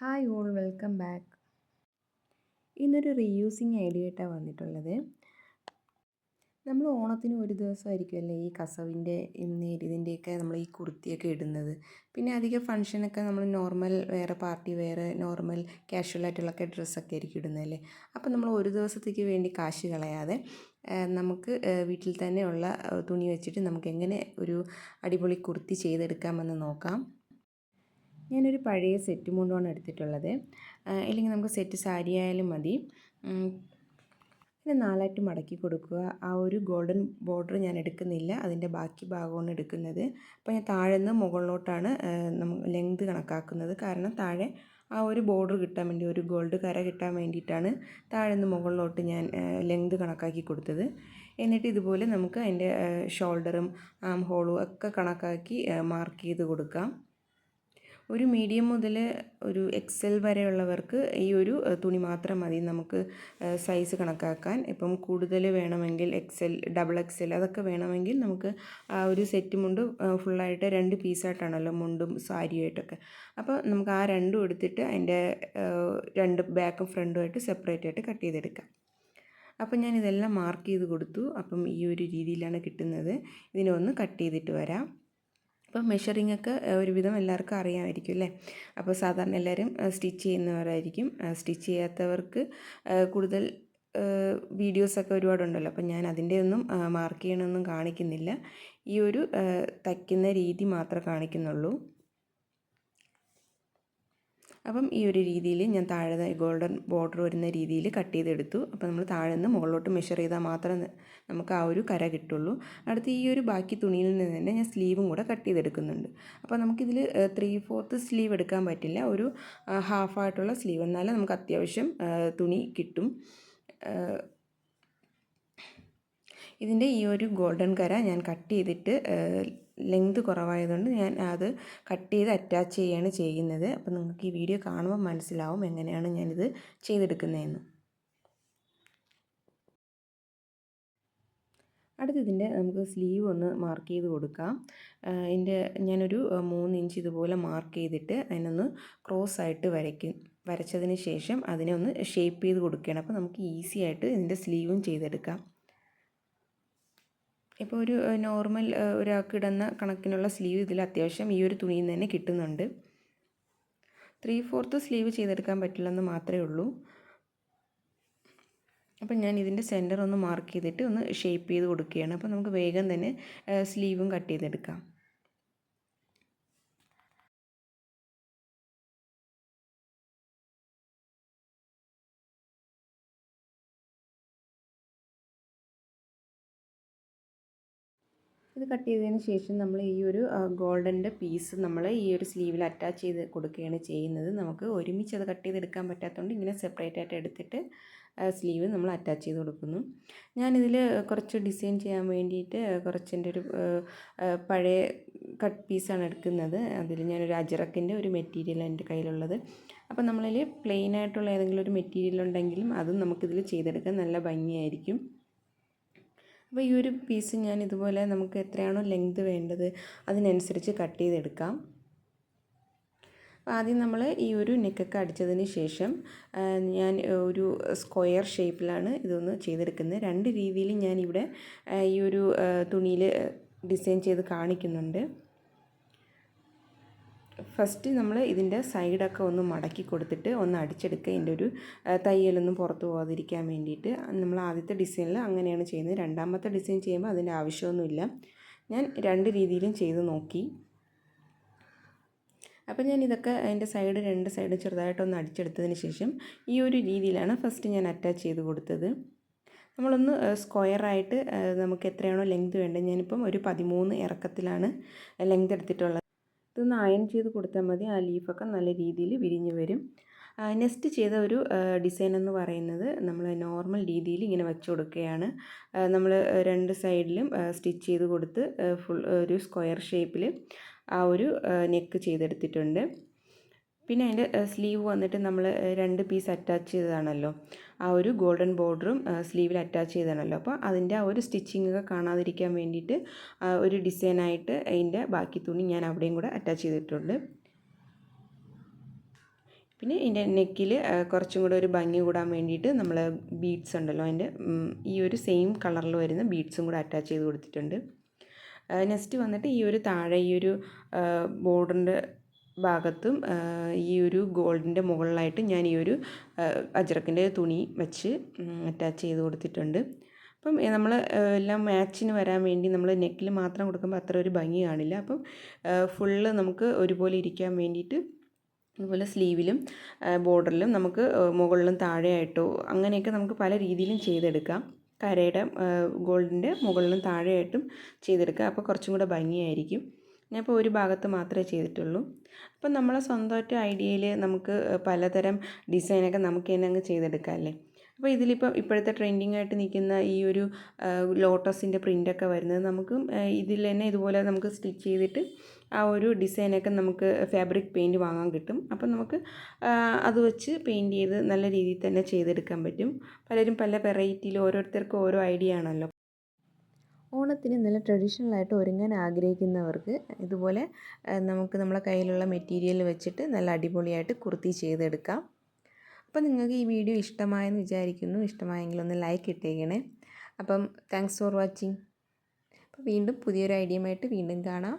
Hi all welcome back. ഇന്നൊരു reusing idea ആയിട്ടാണ് വന്നിട്ടുള്ളത്. നമ്മൾ ഓണത്തിന് ഒരു ദിവസമായിരിക്കുമല്ലേ ഈ കസവിന്റെ നേരിയതിന്റെയൊക്കെ നമ്മൾ ഈ കുർത്തിയൊക്കെ ഇടുന്നത്. പിന്നെ അധികം ഫങ്ഷനൊക്കെ നമ്മൾ നോർമൽ വേറെ പാർട്ടി വേറെ നോർമൽ കാഷ്വൽ ആയിട്ടുള്ളൊക്കെ ഡ്രസ്സൊക്കെ ആയിരിക്കും ഇടുന്നതല്ലേ? അപ്പോൾ നമ്മൾ ഒരു ദിവസത്തേക്ക് വേണ്ടി കാശ് കളയാതെ നമുക്ക് വീട്ടിൽ തന്നെയുള്ള തുണി വെച്ചിട്ട് നമുക്ക് എങ്ങനെ ഒരു അടിപൊളി കുർത്തി ചെയ്തെടുക്കാമെന്ന് നോക്കാം. ഞാനൊരു പഴയ സെറ്റ് മുണ്ടുമാണ് എടുത്തിട്ടുള്ളത്. അല്ലെങ്കിൽ നമുക്ക് സെറ്റ് സാരി ആയാലും മതി. പിന്നെ നാലായിട്ട് മടക്കി കൊടുക്കുക. ആ ഒരു ഗോൾഡൻ ബോർഡർ ഞാൻ എടുക്കുന്നില്ല. അതിന്റെ ബാക്കി ഭാഗമാണ് എടുക്കുന്നത്. അപ്പോൾ ഞാൻ താഴെ നിന്ന് മുകളിലോട്ടാണ് ലെങ്ത് കണക്കാക്കുന്നത്. കാരണം താഴെ ആ ഒരു ബോർഡർ കിട്ടാൻ വേണ്ടി ഒരു ഗോൾഡ് കര കിട്ടാൻ വേണ്ടിയിട്ടാണ് താഴെ നിന്ന് മുകളിലോട്ട് ഞാൻ ലെങ്ത് കണക്കാക്കി കൊടുത്തത്. എന്നിട്ട് ഇതുപോലെ നമുക്ക് അതിന്റെ ഷോൾഡറും ആം ഹോളും ഒക്കെ കണക്കാക്കി മാർക്ക് ചെയ്ത് കൊടുക്കാം. ഒരു മീഡിയം മുതൽ ഒരു എക്സൽ വരെയുള്ളവർക്ക് ഈ ഒരു തുണി മാത്രം മതി. നമുക്ക് സൈസ് കണക്കാക്കാൻ. ഇപ്പം കൂടുതൽ വേണമെങ്കിൽ എക്സൽ ഡബിൾ എക്സൽ അതൊക്കെ വേണമെങ്കിൽ നമുക്ക് ആ ഒരു സെറ്റ് മുണ്ട് ഫുള്ളായിട്ട് രണ്ട് പീസായിട്ടാണല്ലോ മുണ്ടും സാരിയായിട്ടൊക്കെ അപ്പോൾ നമുക്ക് ആ രണ്ടും എടുത്തിട്ട് അതിന്റെ രണ്ട് ബാക്കും ഫ്രണ്ടുമായിട്ട് സെപ്പറേറ്റ് ആയിട്ട് കട്ട് ചെയ്തെടുക്കാം. അപ്പം ഞാൻ ഇതെല്ലാം മാർക്ക് ചെയ്ത് കൊടുത്തു. അപ്പം ഈ ഒരു രീതിയിലാണ് കിട്ടുന്നത്. ഇതിനെ ഒന്ന് കട്ട് ചെയ്തിട്ട് വരാം. അപ്പോൾ മെഷറിംഗ് ഒക്കെ ഒരുവിധം എല്ലാവർക്കും അറിയാമായിരിക്കും അല്ലേ? അപ്പോൾ സാധാരണ എല്ലാവരും സ്റ്റിച്ച് ചെയ്യുന്നവരായിരിക്കും. സ്റ്റിച്ച് ചെയ്യാത്തവർക്ക് കൂടുതൽ വീഡിയോസൊക്കെ ഒരുപാടുണ്ടല്ലോ. അപ്പോൾ ഞാൻ അതിന്റെ ഒന്നും മാർക്ക് ചെയ്യണമൊന്നും കാണിക്കുന്നില്ല. ഈ ഒരു തയ്ക്കുന്ന രീതി മാത്രമേ കാണിക്കുന്നുള്ളൂ. അപ്പം ഈ ഒരു രീതിയിൽ ഞാൻ താഴെ ഗോൾഡൻ ബോർഡർ വരുന്ന രീതിയിൽ കട്ട് ചെയ്തെടുത്തു. അപ്പോൾ നമ്മൾ താഴെ നിന്ന് മുകളിലോട്ട് മെഷർ ചെയ്താൽ മാത്രം നമുക്ക് ആ ഒരു കര കിട്ടുള്ളൂ. അടുത്ത് ഈ ഒരു ബാക്കി തുണിയിൽ നിന്ന് തന്നെ ഞാൻ സ്ലീവും കൂടെ കട്ട് ചെയ്തെടുക്കുന്നുണ്ട്. അപ്പോൾ നമുക്കിതിൽ ത്രീ ഫോർത്ത് സ്ലീവ് എടുക്കാൻ പറ്റില്ല. ഒരു ഹാഫായിട്ടുള്ള സ്ലീവ് എന്നാലേ നമുക്ക് അത്യാവശ്യം തുണി കിട്ടും. ഇതിന്റെ ഈ ഒരു ഗോൾഡൻ കര ഞാൻ കട്ട് ചെയ്തിട്ട് ലെങ്ത് കുറവായതുകൊണ്ട് ഞാൻ അത് കട്ട് ചെയ്ത് അറ്റാച്ച് ചെയ്യുകയാണ് ചെയ്യുന്നത്. അപ്പോൾ നിങ്ങൾക്ക് ഈ വീഡിയോ കാണുമ്പോൾ മനസ്സിലാവും എങ്ങനെയാണ് ഞാനിത് ചെയ്തെടുക്കുന്നതെന്ന്. അടുത്തതിന്റെ നമുക്ക് സ്ലീവ് ഒന്ന് മാർക്ക് ചെയ്ത് കൊടുക്കാം. എന്റെ ഞാനൊരു മൂന്ന് ഇഞ്ച് ഇതുപോലെ മാർക്ക് ചെയ്തിട്ട് അതിനൊന്ന് ക്രോസ് ആയിട്ട് വരയ്ക്കും വരച്ചതിന് ശേഷം അതിനെ ഒന്ന് ഷേപ്പ് ചെയ്ത് കൊടുക്കുകയാണ്. അപ്പോൾ നമുക്ക് ഈസി ആയിട്ട് ഇതിന്റെ സ്ലീവും ചെയ്തെടുക്കാം. ഇപ്പോൾ ഒരു നോർമൽ ഒരാൾക്ക് ഇടുന്ന കണക്കിനുള്ള സ്ലീവ് ഇതിൽ അത്യാവശ്യം ഈ ഒരു തുണിയിൽ നിന്ന് തന്നെ കിട്ടുന്നുണ്ട്. ത്രീ ഫോർത്ത് സ്ലീവ് ചെയ്തെടുക്കാൻ പറ്റില്ലെന്ന് മാത്രമേ ഉള്ളൂ. അപ്പം ഞാൻ ഇതിന്റെ സെന്റർ ഒന്ന് മാർക്ക് ചെയ്തിട്ട് ഒന്ന് ഷേപ്പ് ചെയ്ത് കൊടുക്കുകയാണ്. അപ്പോൾ നമുക്ക് വേഗം തന്നെ സ്ലീവും കട്ട് ചെയ്തെടുക്കാം. ഇത് കട്ട് ചെയ്തതിന് ശേഷം നമ്മൾ ഈ ഒരു ഗോൾഡന്റെ പീസ് നമ്മൾ ഈ ഒരു സ്ലീവിൽ അറ്റാച്ച് ചെയ്ത് കൊടുക്കുകയാണ് ചെയ്യുന്നത്. നമുക്ക് ഒരുമിച്ച് അത് കട്ട് ചെയ്തെടുക്കാൻ പറ്റാത്തതുകൊണ്ട് ഇങ്ങനെ സെപ്പറേറ്റ് ആയിട്ട് എടുത്തിട്ട് സ്ലീവ് നമ്മൾ അറ്റാച്ച് ചെയ്ത് കൊടുക്കുന്നു. ഞാനിതിൽ കുറച്ച് ഡിസൈൻ ചെയ്യാൻ വേണ്ടിയിട്ട് കുറച്ചെന്റെ ഒരു പഴയ കട്ട് പീസാണ് എടുക്കുന്നത്. അതിൽ ഞാനൊരു അജറക്കിന്റെ ഒരു മെറ്റീരിയലാണ് എന്റെ കയ്യിലുള്ളത്. അപ്പോൾ നമ്മളിൽ പ്ലെയിൻ ആയിട്ടുള്ള ഏതെങ്കിലും ഒരു മെറ്റീരിയൽ ഉണ്ടെങ്കിലും അതും നമുക്കിതിൽ ചെയ്തെടുക്കാൻ നല്ല ഭംഗിയായിരിക്കും. അപ്പോൾ ഈ ഒരു പീസ് ഞാൻ ഇതുപോലെ നമുക്ക് എത്രയാണോ ലെങ്ത് വേണ്ടത് അതിനനുസരിച്ച് കട്ട് ചെയ്തെടുക്കാം. അപ്പോൾ ആദ്യം നമ്മൾ ഈ ഒരു നെക്കൊക്കെ അടിച്ചതിന് ശേഷം ഞാൻ ഒരു സ്ക്വയർ ഷേപ്പിലാണ് ഇതൊന്ന് ചെയ്തെടുക്കുന്നത്. രണ്ട് രീതിയിൽ ഇവിടെ ഈ ഒരു തുണിയിൽ ഡിസൈൻ ചെയ്ത് കാണിക്കുന്നുണ്ട്. ഫസ്റ്റ് നമ്മൾ ഇതിന്റെ സൈഡൊക്കെ ഒന്ന് മടക്കി കൊടുത്തിട്ട് ഒന്ന് അടിച്ചെടുക്കുക. ഇതിന്റെ ഒരു തയ്യലൊന്നും പുറത്ത് പോകാതിരിക്കാൻ വേണ്ടിയിട്ട്. നമ്മൾ ആദ്യത്തെ ഡിസൈനിൽ അങ്ങനെയാണ് ചെയ്യുന്നത്. രണ്ടാമത്തെ ഡിസൈൻ ചെയ്യുമ്പോൾ അതിന്റെ ആവശ്യമൊന്നുമില്ല. ഞാൻ രണ്ട് രീതിയിലും ചെയ്ത് നോക്കി. അപ്പോൾ ഞാൻ ഇതൊക്കെ അതിന്റെ സൈഡ് രണ്ട് സൈഡ് ചെറുതായിട്ടൊന്ന് അടിച്ചെടുത്തതിന് ശേഷം ഈ ഒരു രീതിയിലാണ് ഫസ്റ്റ് ഞാൻ അറ്റാച്ച് ചെയ്ത് കൊടുത്തത്. നമ്മളൊന്ന് സ്ക്വയറായിട്ട് നമുക്ക് എത്രയാണോ ലെങ്ത് വേണ്ടത്. ഞാനിപ്പം ഒരു പതിമൂന്ന് ഇറക്കത്തിലാണ് ലെങ്ത് എടുത്തിട്ടുള്ളത്. ഇതൊന്ന് അയൺ ചെയ്ത് കൊടുത്താൽ മതി. ആ ലീഫൊക്കെ നല്ല രീതിയിൽ വിരിഞ്ഞ് വരും. നെക്സ്റ്റ് ചെയ്ത ഒരു ഡിസൈൻ എന്ന് പറയുന്നത് നമ്മൾ നോർമൽ രീതിയിൽ ഇങ്ങനെ വെച്ച് കൊടുക്കുകയാണ്. നമ്മൾ രണ്ട് സൈഡിലും സ്റ്റിച്ച് ചെയ്ത് കൊടുത്ത് ഫുൾ ഒരു സ്ക്വയർ ഷേപ്പിൽ ആ ഒരു നെക്ക് ചെയ്തെടുത്തിട്ടുണ്ട്. പിന്നെ അതിന്റെ സ്ലീവ് വന്നിട്ട് നമ്മൾ രണ്ട് പീസ് അറ്റാച്ച് ചെയ്തതാണല്ലോ. ആ ഒരു ഗോൾഡൻ ബോർഡറും സ്ലീവിൽ അറ്റാച്ച് ചെയ്തതാണല്ലോ. അപ്പോൾ അതിന്റെ ആ ഒരു സ്റ്റിച്ചിങ് ഒക്കെ കാണാതിരിക്കാൻ വേണ്ടിയിട്ട് ഒരു ഡിസൈനായിട്ട് അതിന്റെ ബാക്കി തുണി ഞാൻ അവിടെയും കൂടെ അറ്റാച്ച് ചെയ്തിട്ടുണ്ട്. പിന്നെ ഇതിന്റെ നെക്കിൽ കുറച്ചും കൂടെ ഒരു ഭംഗി കൂടാൻ വേണ്ടിയിട്ട് നമ്മൾ ബീഡ്സ് ഉണ്ടല്ലോ അതിന്റെ ഈ ഒരു സെയിം കളറിൽ വരുന്ന ബീഡ്സും കൂടെ അറ്റാച്ച് ചെയ്ത് കൊടുത്തിട്ടുണ്ട്. നെക്സ്റ്റ് വന്നിട്ട് ഈ ഒരു താഴെ ഈ ഒരു ബോർഡറിന്റെ ഭാഗത്തും ഈ ഒരു ഗോൾഡിന്റെ മുകളിലായിട്ട് ഞാൻ ഈ ഒരു അജ്രക്കിന്റെ തുണി വെച്ച് അറ്റാച്ച് ചെയ്ത് കൊടുത്തിട്ടുണ്ട്. അപ്പം നമ്മൾ എല്ലാം മാച്ചിന് വരാൻ വേണ്ടി നമ്മൾ നെക്കിൽ മാത്രം കൊടുക്കുമ്പോൾ അത്ര ഒരു ഭംഗി കാണില്ല. അപ്പം ഫുള്ള് നമുക്ക് ഒരുപോലെ ഇരിക്കാൻ വേണ്ടിയിട്ട് അതുപോലെ സ്ലീവിലും ബോർഡറിലും നമുക്ക് മുകളിലും താഴെയായിട്ടോ അങ്ങനെയൊക്കെ നമുക്ക് പല രീതിയിലും ചെയ്തെടുക്കാം. കരയുടെ ഗോൾഡിന്റെ മുകളിലും താഴെയായിട്ടും ചെയ്തെടുക്കാം. അപ്പോൾ കുറച്ചും കൂടെ ഭംഗിയായിരിക്കും. ഞാനിപ്പോൾ ഒരു ഭാഗത്ത് മാത്രമേ ചെയ്തിട്ടുള്ളൂ. അപ്പം നമ്മളെ സ്വന്തമായിട്ട് ഐഡിയയിൽ നമുക്ക് പലതരം ഡിസൈനൊക്കെ നമുക്ക് തന്നെ അങ്ങ് ചെയ്തെടുക്കാം അല്ലേ? അപ്പോൾ ഇതിലിപ്പോൾ ഇപ്പോഴത്തെ ട്രെൻഡിങ് ആയിട്ട് നിൽക്കുന്ന ഈ ഒരു ലോട്ടസിന്റെ പ്രിന്റൊക്കെ വരുന്നത് നമുക്ക് ഇതിൽ തന്നെ ഇതുപോലെ നമുക്ക് സ്റ്റിച്ച് ചെയ്തിട്ട് ആ ഒരു ഡിസൈനൊക്കെ നമുക്ക് ഫാബ്രിക് പെയിന്റ് വാങ്ങാൻ കിട്ടും. അപ്പം നമുക്ക് അത് വെച്ച് പെയിന്റ് ചെയ്ത് നല്ല രീതിയിൽ തന്നെ ചെയ്തെടുക്കാൻ പറ്റും. പലരും പല വെറൈറ്റിയിൽ ഓരോരുത്തർക്കും ഓരോ ഐഡിയ ആണല്ലോ. ഓണത്തിന് നല്ല ട്രഡീഷണൽ ആയിട്ട് ഒരുങ്ങാൻ ആഗ്രഹിക്കുന്നവർക്ക് ഇതുപോലെ നമുക്ക് നമ്മളെ കയ്യിലുള്ള മെറ്റീരിയൽ വെച്ചിട്ട് നല്ല അടിപൊളിയായിട്ട് കുർത്തി ചെയ്തെടുക്കാം. അപ്പോൾ നിങ്ങൾക്ക് ഈ വീഡിയോ ഇഷ്ടമായെന്ന് വിചാരിക്കുന്നു. ഇഷ്ടമായെങ്കിൽ ഒന്ന് ലൈക്ക് ഇട്ടേക്കണേ. അപ്പം താങ്ക്സ് ഫോർ വാച്ചിങ് അപ്പോൾ വീണ്ടും പുതിയൊരു ഐഡിയയുമായിട്ട് വീണ്ടും കാണാം.